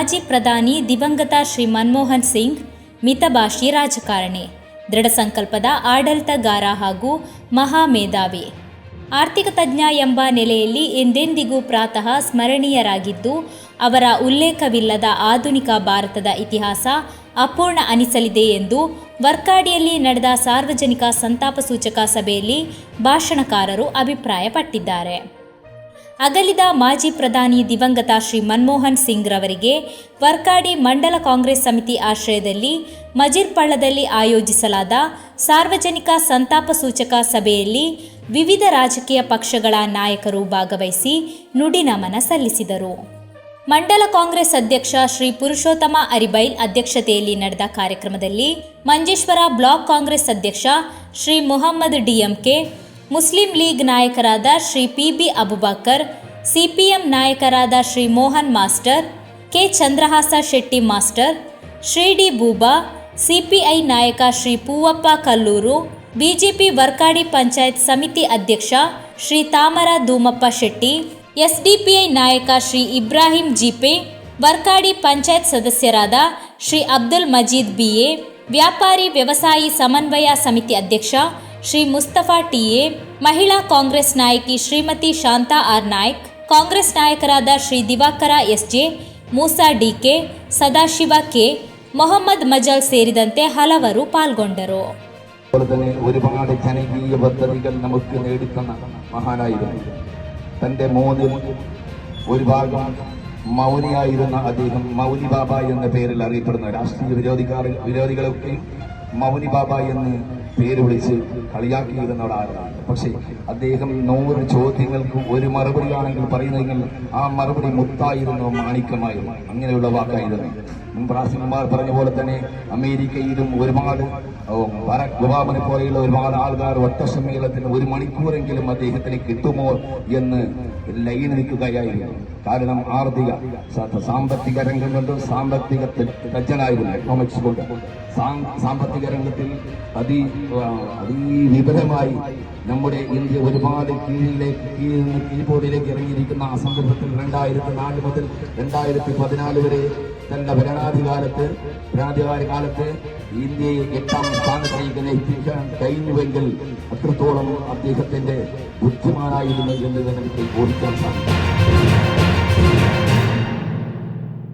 ಮಾಜಿ ಪ್ರಧಾನಿ ದಿವಂಗತ ಶ್ರೀ ಮನಮೋಹನ್ ಸಿಂಗ್, ಮಿತಭಾಷಿ ರಾಜಕಾರಣಿ, ದೃಢ ಸಂಕಲ್ಪದ ಆಡಳಿತಗಾರ ಹಾಗೂ ಮಹಾಮೇಧಾವಿ. ಆರ್ಥಿಕ ತಜ್ಞ ಎಂಬ ನೆಲೆಯಲ್ಲಿ ಎಂದೆಂದಿಗೂ ಪ್ರಾತಃ ಸ್ಮರಣೀಯರಾಗಿದ್ದು, ಅವರ ಉಲ್ಲೇಖವಿಲ್ಲದ ಆಧುನಿಕ ಭಾರತದ ಇತಿಹಾಸ ಅಪೂರ್ಣ ಅನಿಸಲಿದೆ ಎಂದು ವರ್ಕಾಡಿಯಲ್ಲಿ ನಡೆದ ಸಾರ್ವಜನಿಕ ಸಂತಾಪ ಸೂಚಕ ಸಭೆಯಲ್ಲಿ ಭಾಷಣಕಾರರು ಅಭಿಪ್ರಾಯಪಟ್ಟಿದ್ದಾರೆ. ಅಗಲಿದ ಮಾಜಿ ಪ್ರಧಾನಿ ದಿವಂಗತ ಶ್ರೀ ಮನಮೋಹನ್ ಸಿಂಗ್ ರವರಿಗೆ ವರ್ಕಾಡಿ ಮಂಡಲ ಕಾಂಗ್ರೆಸ್ ಸಮಿತಿ ಆಶ್ರಯದಲ್ಲಿ ಮಜಿರ್ಪಳ್ಳದಲ್ಲಿ ಆಯೋಜಿಸಲಾದ ಸಾರ್ವಜನಿಕ ಸಂತಾಪ ಸೂಚಕ ಸಭೆಯಲ್ಲಿ ವಿವಿಧ ರಾಜಕೀಯ ಪಕ್ಷಗಳ ನಾಯಕರು ಭಾಗವಹಿಸಿ ನುಡಿನಮನ ಸಲ್ಲಿಸಿದರು. ಮಂಡಲ ಕಾಂಗ್ರೆಸ್ ಅಧ್ಯಕ್ಷ ಶ್ರೀ ಪುರುಷೋತ್ತಮ ಅರಿಬೈಲ್ ಅಧ್ಯಕ್ಷತೆಯಲ್ಲಿ ನಡೆದ ಕಾರ್ಯಕ್ರಮದಲ್ಲಿ ಮಂಜೇಶ್ವರ ಬ್ಲಾಕ್ ಕಾಂಗ್ರೆಸ್ ಅಧ್ಯಕ್ಷ Shri Mohammed DMK Muslim league ನಾಯಕರಾದ Shri P B Abubakar, CPM ನಾಯಕರಾದ Shri Mohan master, K Chandrahasa Shetty master, Shri D Booba, CPI ನಾಯಕ ಶ್ರೀ ಪೂವಪ್ಪ ಕಲ್ಲೂರು, ಬಿಜೆಪಿ ವರ್ಕಾಡಿ ಪಂಚಾಯತ್ ಸಮಿತಿ ಅಧ್ಯಕ್ಷ ಶ್ರೀ ತಾಮರ ಧೂಮಪ್ಪ ಶೆಟ್ಟಿ, ಎಸ್ಡಿಪಿಐ ನಾಯಕ ಶ್ರೀ ಇಬ್ರಾಹಿಂ ಜಿಪೆ, ವರ್ಕಾಡಿ ಪಂಚಾಯತ್ ಸದಸ್ಯರಾದ ಶ್ರೀ ಅಬ್ದುಲ್ ಮಜೀದ್ ಬಿಎ ವ್ಯಾಪಾರಿ ವ್ಯವಸಾಯಿ ಸಮನ್ವಯ ಸಮಿತಿ ಅಧ್ಯಕ್ಷ ಶ್ರೀ ಮುಸ್ತಫಾ ಟಿಎ ಮಹಿಳಾ ಕಾಂಗ್ರೆಸ್ ನಾಯಕಿ ಶ್ರೀಮತಿ ಶಾಂತಾ ಆರ್ ನಾಯ್ಕ್ ಕಾಂಗ್ರೆಸ್ ನಾಯಕರಾದ Shri Diwakar SJ Moosa DK Sadashiva K Mohammad Majal ಸೇರಿದಂತೆ ಹಲವರು ಪಾಲ್ಗೊಂಡರು അതുപോലെ തന്നെ ഒരുപാട് ജനകീയ പദ്ധതികൾ നമുക്ക് നേടിത്തന്ന മഹാനായിരുന്നു തന്റെ മോനിൽ ഒരു ഭാഗം മൗനിയായിരുന്ന അദ്ദേഹം മൗനി ബാബ എന്ന പേരിൽ അറിയപ്പെടുന്ന രാഷ്ട്രീയ വിരോധിക്കാർ വിരോധികളൊക്കെ മൗനി ബാബ എന്ന് പേര് വിളിച്ച് കളിയാക്കിയിരുന്ന ഒരാളാണ് പക്ഷേ അദ്ദേഹം നൂറ് ചോദ്യങ്ങൾക്ക് ഒരു മറുപടിയാണെങ്കിൽ പറയുന്നെങ്കിൽ ആ മറുപടി മുത്തായിരുന്നു മാണിക്കമായിരുന്നു അങ്ങനെയുള്ള വാക്കായിരുന്നു. പ്രാസിമാർ പറഞ്ഞ പോലെ തന്നെ അമേരിക്കയിലും ഒരുപാട് ബറാക് ഒബാമനെ പോലെയുള്ള ഒരുപാട് ആൾക്കാർ ഒറ്റ സമ്മേളനത്തിന് ഒരു മണിക്കൂറെങ്കിലും അദ്ദേഹത്തിന് കിട്ടുമോ എന്ന് ലൈൻ നിൽക്കുകയായിരുന്നു. കാരണം ആർത്തിക സാമ്പത്തിക രംഗം കൊണ്ട് സാമ്പത്തിക തജ്ജനായിരുന്നു എക്കണോമിക്സ് കൊണ്ട്. സാമ്പത്തിക രംഗത്തിൽ അതി അതിവിപുലമായി നമ്മുടെ ഇന്ത്യ ഒരുപാട് കീഴിലേക്ക് കീഴിൽ നിന്ന് കീഴ്ബോർഡിലേക്ക് ഇറങ്ങിയിരിക്കുന്ന ആ സന്ദർഭത്തിൽ രണ്ടായിരത്തി നാല് മുതൽ രണ്ടായിരത്തി പതിനാല് വരെ തന്റെ ഭരണാധികാരത്ത് ഭരണാധികാര കാലത്ത് ഇന്ത്യയെ എട്ടാം സ്ഥാനത്തേക്ക് എത്തിക്കാൻ കഴിഞ്ഞുവെങ്കിൽ അത്രത്തോളം അദ്ദേഹത്തിന്റെ ബുദ്ധിമാനായിരുന്നു എന്ന് തന്നെ ഓർക്കാൻ സാധിക്കും.